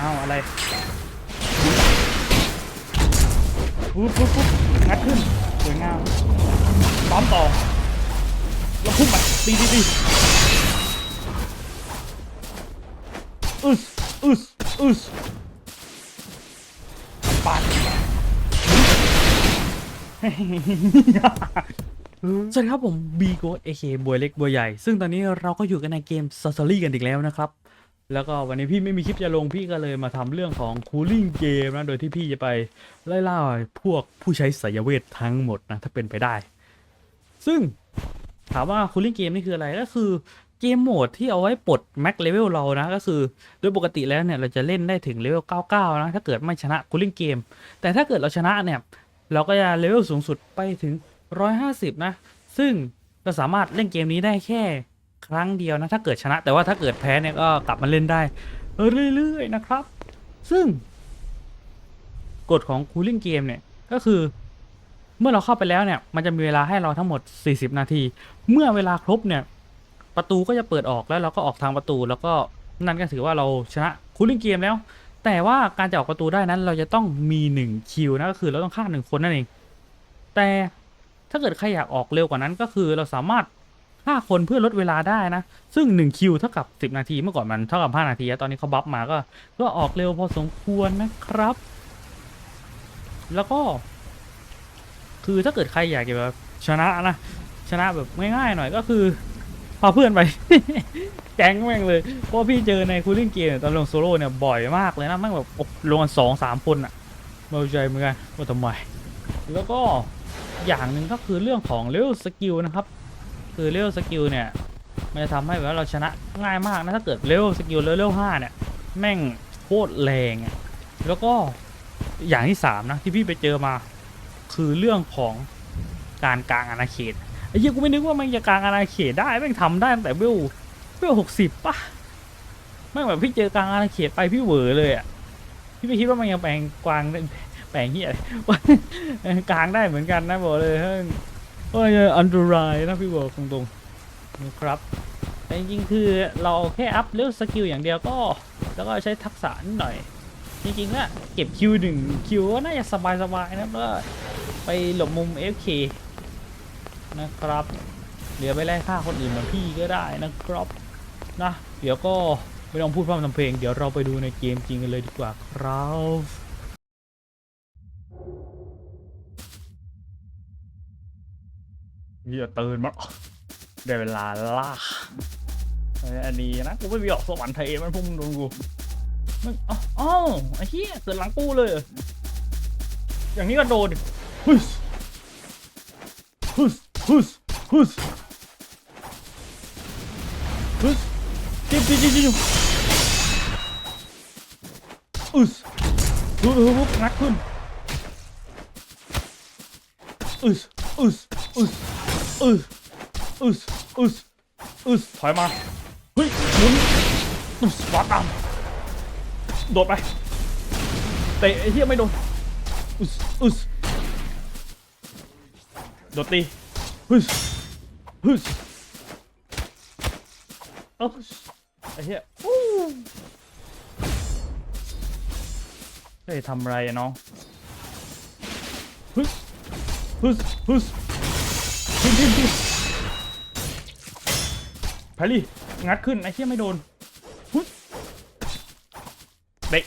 อ้าวอะไรปุ๊บปุ๊บปุ๊บงัดขึ้นสวยงามซ้อมต่อแล้วพุ่งไปตีตีตีอึสอึสอึสปาดสวัสดีครับผมบีโกเอเคบวยเล็กบวยใหญ่ ซึ่งตอนนี้เราก็อยู่กันในเกมซ o ซ r รี่กันอีกแล้วนะครับ แล้วก็วันนี้พี่ไม่มีคลิปจะลงพี่ก็เลยมาทำเรื่องของคูลิ่งเกมนะ โดยที่พี่จะไปไล่ล่าพวกผู้ใช้สายเวททั้งหมดนะ ถ้าเป็นไปได้ ซึ่งถามว่าคูลิ่งเกมนี่คืออะไรก็คือเกมโหมดที่เอาไว้ปลดแม็กเลเวลเรานะ ก็คือโดยปกติแล้วเนี่ยเราจะเล่นได้ถึงเลเวล 99 นะ ถ้าเกิดไม่ชนะคูลิ่งเกม แต่ถ้าเกิดเราชนะเนี่ยเราก็จะเลเวลสูงสุดไปถึง 150 นะ ซึ่งเราสามารถเล่นเกมนี้ได้แค่ ครั้งเดียวนะ ถ้าเกิดชนะ แต่ว่าถ้าเกิดแพ้เนี่ยก็กลับมาเล่นได้เรื่อยๆนะครับ ซึ่ง กฎของ Cooling Game เนี่ยก็คือ เมื่อเราเข้าไปแล้วเนี่ย มันจะมีเวลาให้เราทั้งหมด 40 นาที เมื่อเวลาครบเนี่ย ประตูก็จะเปิดออกแล้วเราก็ออกทางประตู แล้วก็นั่นก็ถือว่าเราชนะ Cooling Game แล้ว แต่ว่าการจะออกประตูได้นั้นเราจะต้องมี1คิวนะก็คือเราต้องฆ่าหนึ่งคนนั่นเองแต่ถ้าเกิดใครอยากออกเร็วกว่านั้นก็คือเราสามารถ ฆ่าคนเพื่อลดเวลาได้นะ ซึ่ง 1 คิวเท่ากับ 10 นาทีเมื่อก่อนมันเท่ากับ 5 นาที ตอนนี้เขาบัฟมาก็ก็ออกเร็วพอสมควรนะครับ แล้วก็ คือถ้าเกิดใครอยากจะแบบชนะนะ ชนะแบบง่ายๆหน่อยก็คือพาเพื่อนไปแก๊งแม่งเลย เพราะพี่เจอในคูลิ่งเกมตอนลงโซโล่เนี่ยบ่อยมากเลยนะแม่งแบบลงกันสองสามคนอะไม่เข้าใจเหมือนกันว่าทำไมแล้วก็อย่างหนึ่งก็คือเรื่องของเลเวลสกิลนะครับ คือเลเวลสกิลเนี่ย มันจะทำให้แบบว่าเราชนะง่ายมากนะถ้าเกิดเลเวลสกิลเลเวลห้าเนี่ย แม่งโคตรแรงอะแล้วก็อย่างที่สามนะที่พี่ไปเจอมา คือเรื่องของการกลางอาณาเขตไอ้เหี้ยกูไม่นึกว่ามันจะกลางอาณาเขตได้แม่งทำได้ตั้งแต่เวลเวลหกสิบป่ะแม่งแบบพี่เจอกลางอาณาเขตไปพี่เหวอเลยอะพี่ไม่คิดว่ามันยังแปลงกวางแปลงเหี้ยกลางได้เหมือนกันนะบอกเลยเฮ้ย โอ้ยอันตรายนะพี่บอกตรงๆนะครับแต่จริงๆคือเราแค่อัพเลือกสกิลอย่างเดียวก็ แล้วก็ใช้ทักษะนิดหน่อย จริงๆแล้วเก็บคิวหนึ่งคิวก็น่าจะสบายๆนะแล้วไปหลบมุม FK นะครับเดี๋ยวไปไล่ฆ่าคนอื่นเหมือนพี่ก็ได้นะครับนะเดี๋ยวก็ไม่ต้องพูดพร่ำทำเพลง เดี๋ยวเราไปดูในเกมจริงกันเลยดีกว่าครับ เฮียตื่นมาได้เวลาล่าอันนี้นะกูไม่มีออกสวรรค์ไทยมันพุ่งโดนกูมันอ๋อไอ้เหี้ยเกิดหลังกูเลย อย่างนี้ก็โดนฮึสฮึสฮึสฮึสฮึสจิ้มจิ้มจิ้มจิ้มอึสดูดูปุ๊บงัดขึ้นอึสอึสอึส อึสอึสอึสอึสถอยมา เฮ้ยหมุนอึสวัดตามโดดไป เตะไอ้เหี้ยไม่โดนอึสอึสโดดตีฮึสฮึสเอ้าไอ้เหี้ยอู้เฮ้ยทำไรอะน้องฮึสฮึสฮึส ทิมทิมทิมแพรรี่งัดขึ้นไอ้เหี้ยไม่โดนฮึเตะ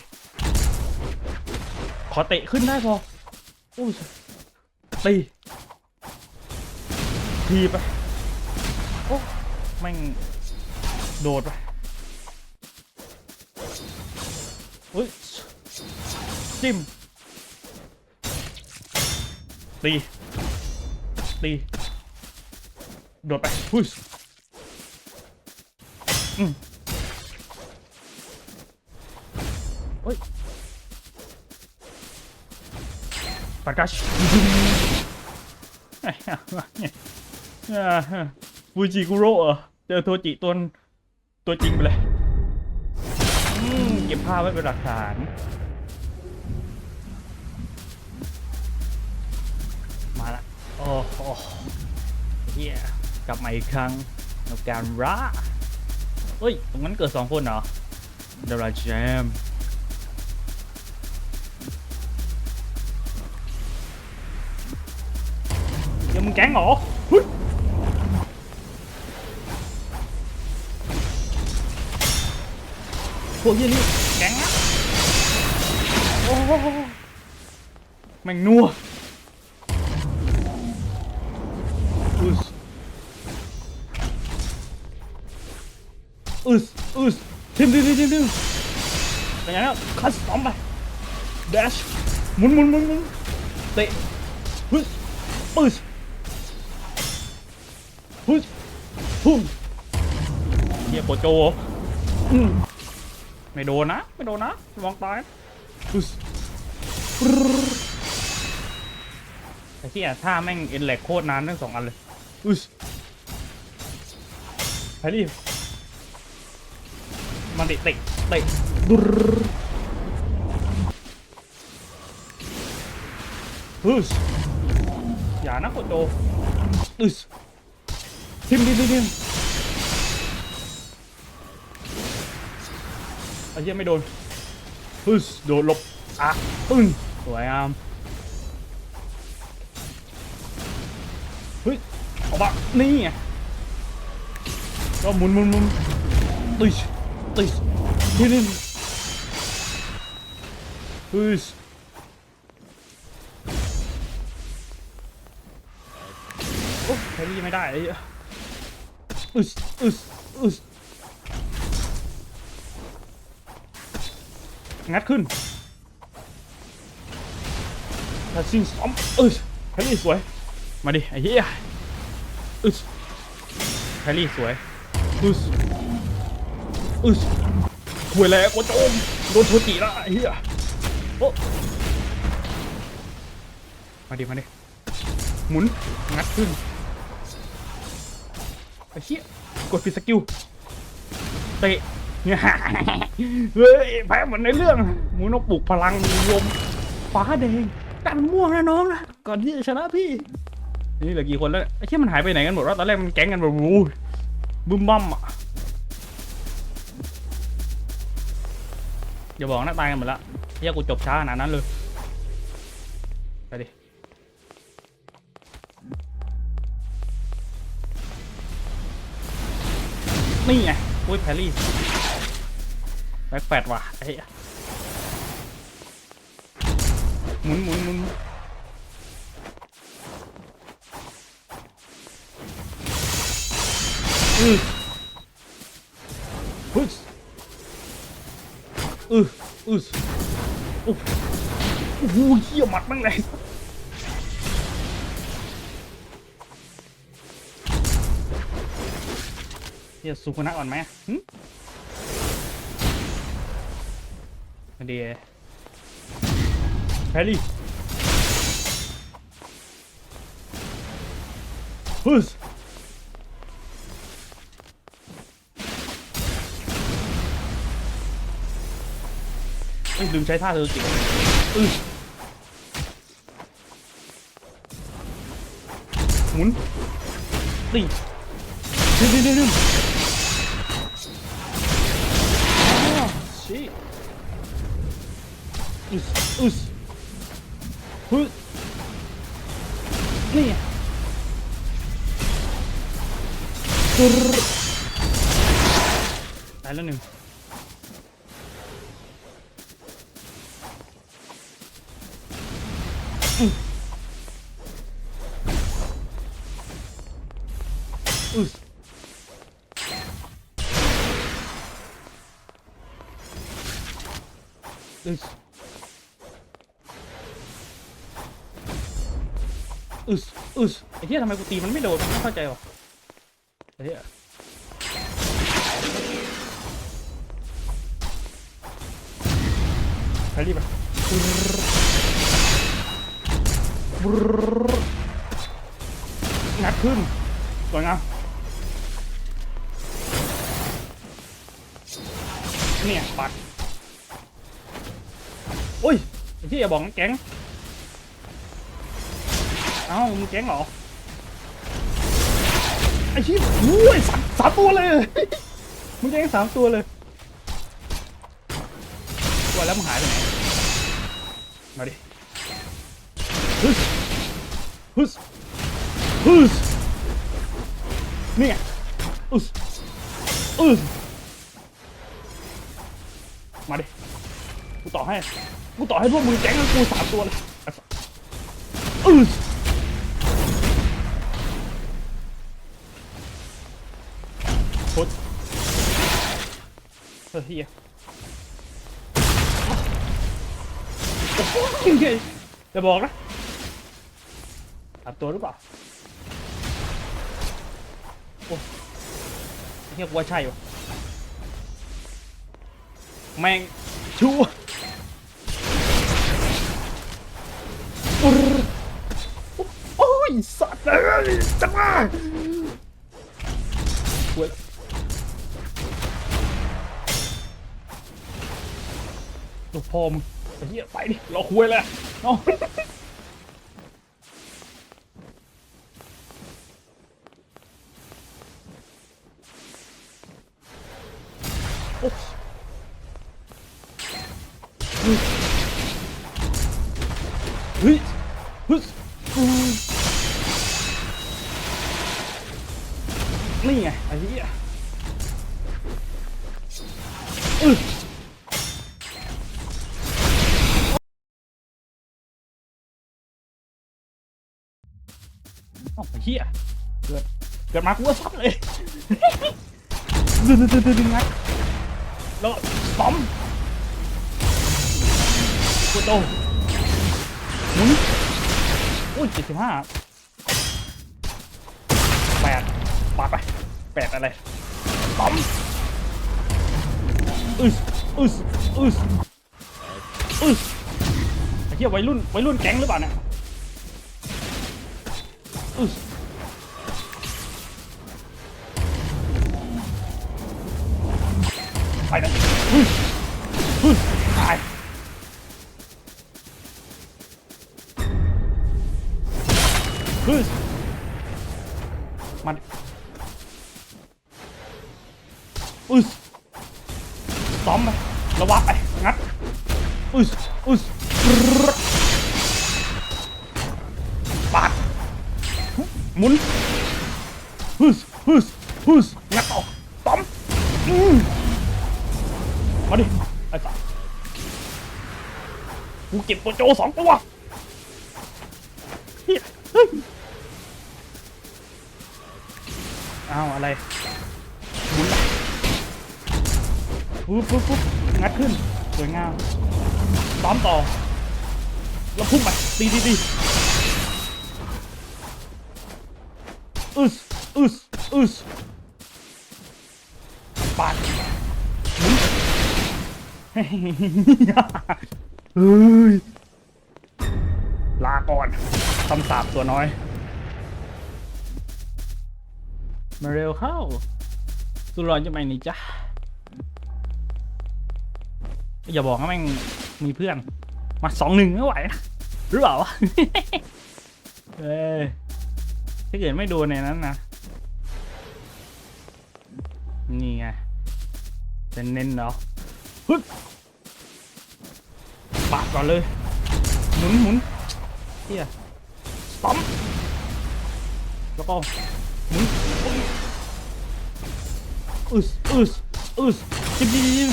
ขอเตะขึ้นได้พออู้ตีทีไปโอ้แม่งโดดไปเฮ้ยจิ้มตีตี โดดไปพุชอืมเฮ้ยปากกัชไอ้ห่าเนี่ยฟูจิกุโร่เหรอเจอโทจิตัวตัวจริงไปเลยเก็บภาพไว้เป็นหลักฐาน มาละ โอ้โหเฮีย ลับมาอีกครั้งกับการระเฮ้ย ตรงนั้นเกิดสองคนเหรอดาราแจมเดี๋ยวมึงแก๊งเหรอพวกยี่นี่แก๊งนะโอ้แม่งนัว ทิมทิมทิมทิมทิมเป็นไงแล้วคัสตอมไปเดชหมุนหมุนหมุนหมุนเตะฮึดปึ๊สฮึดพุ่มเฮียโปโจอืมไม่โดนนะ ไม่โดนนะระวังตายฮึดปรึ๊ดไอ้เฮียท่าแม่งเอ็นแหลกโคตรนานทั้งสองอันเลยฮึดไปดิ มันตะเตะเตะดุรฮึสอย่านะโคโจอึสทิมทิมทิมทิมไอ้เหี้ยไม่โดนฮึสโดนหลบอะปึ้งสวยงามเฮ้ยออกมานี่ไงก็หมุนหมุนหมุนตึช ตึชทิมทิมฮึสโอ้ใช้ดีไม่ได้ไอ้เหี้ยอึสอึสอึสงัดขึ้นถ้าซิงซ้อมอึสแฮร์รี่สวย มาดิไอ้เหี้ยอึสแฮร์รี่สวยอึส อึสหวยแลกว่าโจมโดนโทจิละไอ้เหี้ยโอ้มาดิมาดิหมุน งัดขึ้นไอ้เชี่ยกดผิดสกิลเตะเนี่ยเฮ้ยแพ้เหมือนในเรื่องหมูนกปลุกพลังลมฟ้าแดงกันม่วงนะน้องนะก่อนที่จะชนะพี่ นี่เหลือกี่คนแล้วไอ้เชี่ยมันหายไปไหนกันหมดวะตอนแรกมันแก๊งกันแบบวูบึ้มบั้มอะ อย่าบอกนะตายกันหมดละเฮียกูจบช้าขนาดนั้นเลย ไปดิ นี่ไง อุ้ยแพรรี่แบ็คแปดว่ะไอ้เหี้ยหมุนหมุนหมุนอือฮึส อืออือโอ้โหเหี้ยหมัดมั่งเลยเฮียสุกุนะอ่อนไหมหึมดีแพรรี่ฮึส ยลืมใช้ท่าเธอจิ๋วอือหมุนตีดึงดึงดึงดึงอ้าวชิอึสอึสฮึนี่ไงตึ๊ดได้แล้วหนึ่ง อึสอึสไอ้เหี้ยทำไมกูตีมันไม่โดนไม่เข้าใจวะไอ้เหี้ยไปรีบไปบรึ๊ดงัดขึ้นสวยงามเนี่ยปัดโอ้ยไอ้ที่อย่าบอกมันแก๊ง เอ้ามึงแก๊งเหรอไอ้ชี้โอ้ยสามสามตัวเลย มึงแก๊งสามตัวเลยว่าแล้วมึงหายไปไหนมาดิฮึสฮึสฮึสนี่ไงอึสอึสมาดิกูต่อให้กูต่อให้พวกมึงแจ้งกูสามตัวเลยอึส พุทเฮ้ยเฮียโอ้โหจะบอกนะสามตัวหรือเปล่าโอ้เฮียกว่าใช่วะแม่งชัวโอ้ยสัตว์เลยจังมาเว้ย ลูกพ่อมึงไอ้เหี้ยไปดิรอคุยเลยเนาะโอ้เฮ้ย เกิดมากูก็ซัดเลยดึงดึงดึงดึงดึงไงแล้วต้อมกูโตหมุนอุ้ยเจ็ดสิบห้าแปดปาดไปแปดอะไรต้อมอึสอึสอึสอึสไอ้เหี้ยวัยรุ่นวัยรุ่นแก๊งหรือเปล่าเนี่ยอึส มันอึสซ้อมไประวับไป งัดอึสอึสปาดหมุนฮึสฮึสฮึสงัดต่อต้อมมมาดิ ไอ้สัสกูเก็บตัวโจสองตัวเหี้ยเฮ้ย อ้าวอะไรหมุนปุ๊บปุ๊บปุ๊บงัดขึ้น สวยงามซ้อมต่อ แล้วพุ่งไปตีดีดีอึสอึสอึสปาดเฮ้ยลาก่อนคำสาปตัวน้อย มาเร็วเข้าสุรอนจะไปนี่จ้ะอย่าบอกนะแม่งมีเพื่อน มาสองหนึ่งไม่ไหวนะหรือเปล่าเอ้ยถ้าเกิดไม่โดนในนั้นนะ นี่ไงเป็นเน้นเนาะฮึปาดก่อนเลย หมุนหมุนเฮียสต้อมแล้วก็ อึสอึสอึสจิ้มจิ้มจิ้ม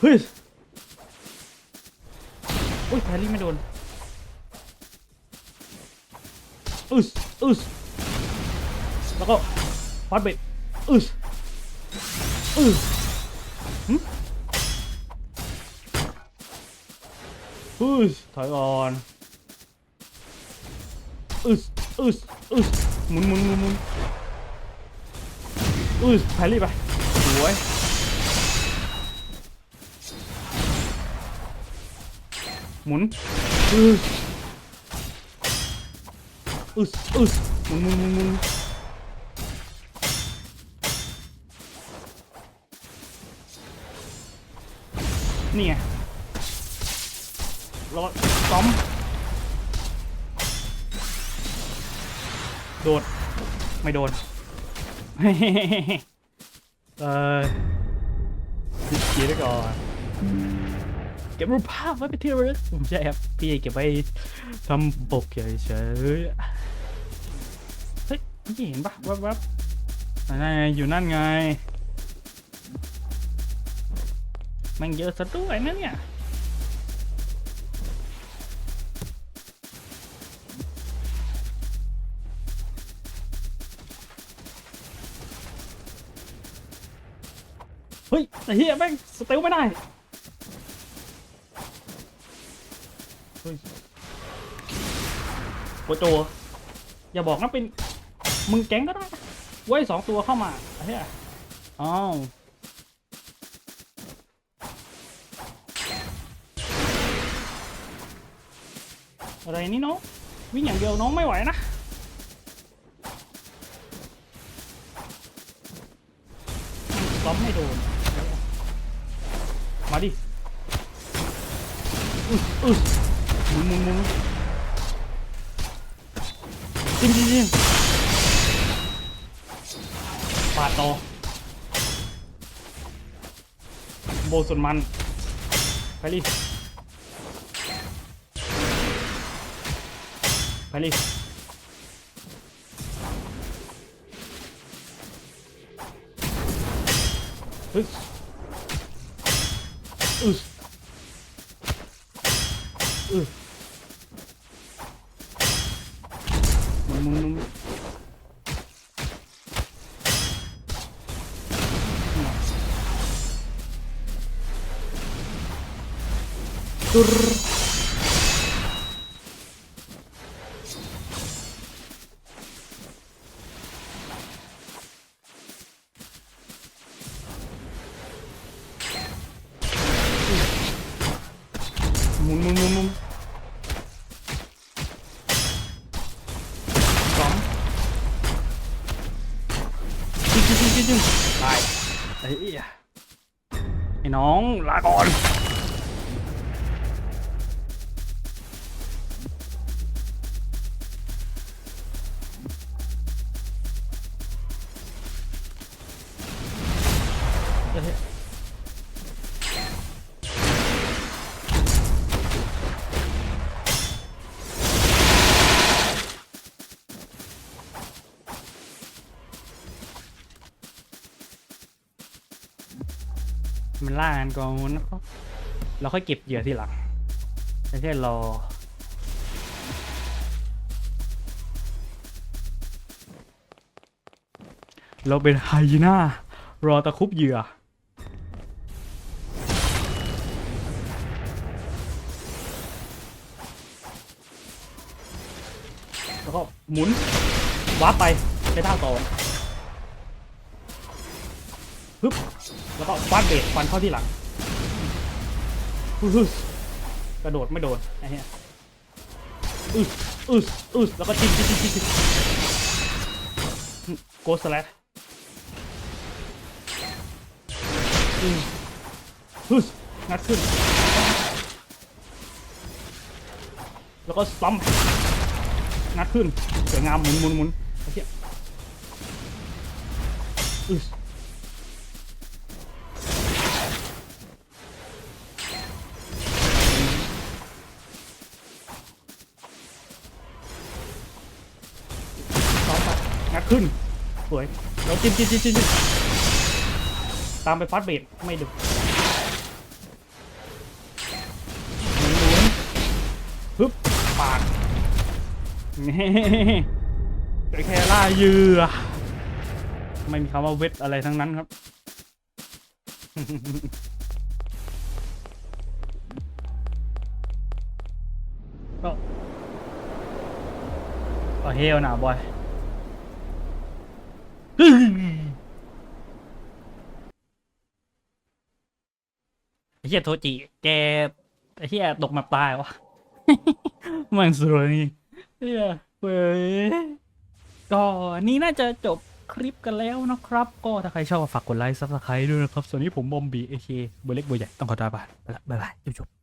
เฮ้ยโอ้ยแพรี่ไม่โดนอึสอึสแล้วก็ฟาดเบรกอึสอือหึอือถอยก่อน อึสอึสอึสหมุนหมุนหมุนหมุนอึสแพรรี่ไปสวยหมุนอึสอึสอึสหมุนหมุนหมุนหมุนนี่ไงรอซ้อม โดดไม่โดน เออปิดเกียร์ได้ก่อน เก็บรูปภาพไว้เป็นที่ระลึกผมใช่ครับ พี่เก็บไว้ทำปกเฉยๆเฮ้ยนี่เห็นปะแวบนั่นไงอยู่นั่นไงมันเยอะซะด้วยนะเนี่ย เฮ้ยไอ้เฮียแม่งสเตลไม่ได้เฮ้ยโกโจอย่าบอกนะเป็นมึงแก๊งก็ได้นะไว้สองตัวเข้ามาไอ้เฮียอ้าวอะไรนี่น้องวิ่งอย่างเดียวน้องไม่ไหวนะซ้อมไม่โดน อึ๊อึ๊หมุนหมุนหมุนจิ้มจิ้มจิ้มปาดต่อโบส่วนมันไปดิไปดิฮึด ตุ ล่ากันก่อนนะครับเราค่อยเก็บเหยื่อทีหลังไม่ใช่รอเราเป็นไฮยีน่ารอตะคุบเหยื่อ แล้วก็หมุนวาร์ปไปใช้ท่าต่อฮึบ แล้วก็ฟาดเบรกฟันเข้าที่หลังฮึสกระโดดไม่โดนไอ้เหี้ยอึสอึสอึสแล้วก็จิ้มจิ้มจิ้มจิ้มโกสแลชฮึสงัดขึ้น แล้วก็ซ้ำงัดขึ้นสวยงามหมุนหมุนหมุนไอ้เหี้ย ขึ้นสวยแล้วจิ้มจิ้มจิ้มจิ้มตามไปฟัดเบรกไม่ดูหมุนหมุนฮึบปาดนี่เป็นแค่ล่าเหยื่อไม่มีคำว่าเวทอะไรทั้งนั้นครับก็ก็เฮลนะบอย ไอ้เหี้ยโทจิ แกไอ้เหี้ยตกมาตายวะ มันสวยนี่เหี้ยเว้ยก็นี่น่าจะจบคลิปกันแล้วนะครับ ก็ถ้าใครชอบก็ฝากกดไลค์ซับสไครต์ด้วยนะครับ ส่วนนี้ผมบอมบีเอเคเบอร์เล็กเบอร์ใหญ่ต้องขอตัวไปละบ๊ายบายจุ๊บๆ